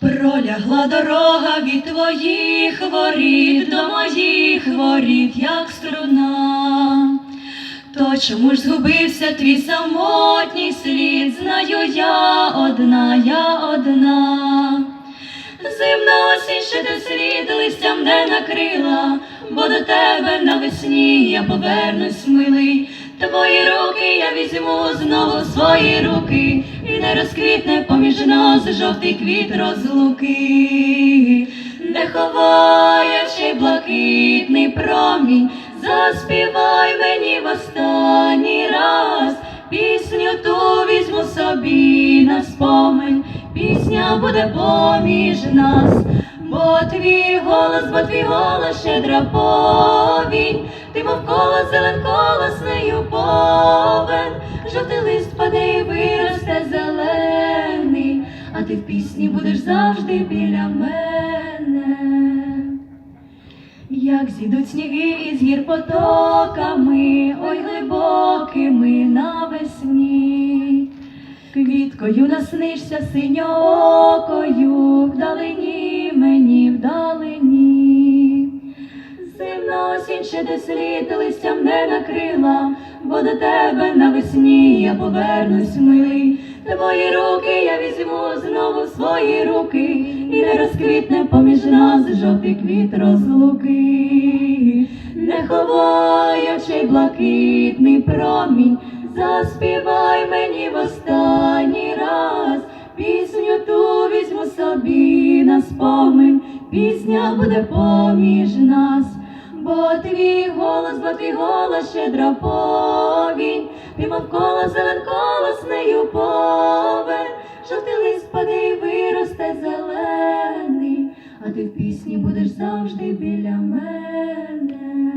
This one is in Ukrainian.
Пролягла дорога від твоїх воріт до моїх воріт, як струна. То чому ж згубився твій самотній слід? Знаю я одна, я одна. Зимна осінь ще де слід листям не накрила, бо до тебе навесні я повернусь милий. Твої руки я візьму знову свої руки, і не розквітне поміж нас жовтий квіт розлуки, не ховаючи блакитний промінь, заспівай мені в останній раз. Пісню ту візьму собі на спомин, пісня буде поміж нас, бо твій голос, бо твій голос щедра повінь, ти мов коло зелен ти в пісні будеш завжди біля мене. Як зійдуть сніги із гір потоками, ой глибокими навесні, квіткою наснишся синьоокою, вдалині мені вдалині. Зимна осінь ще десь літ листям не накрила, бо до тебе навесні я повернусь милий. Твої руки я візьму знову в свої руки, і не розквітне поміж нас жовтий квіт розлуки, не ховаючи блакитний промінь, заспівай мені в останній раз. Пісню ту візьму собі на спомин, пісня буде поміж нас, бо твій голос, бо твій голос щедра повінь, ти мов коло зелен колоснею повен, жовтий лист паде і виросте зелений, а ти в пісні будеш завжди біля мене.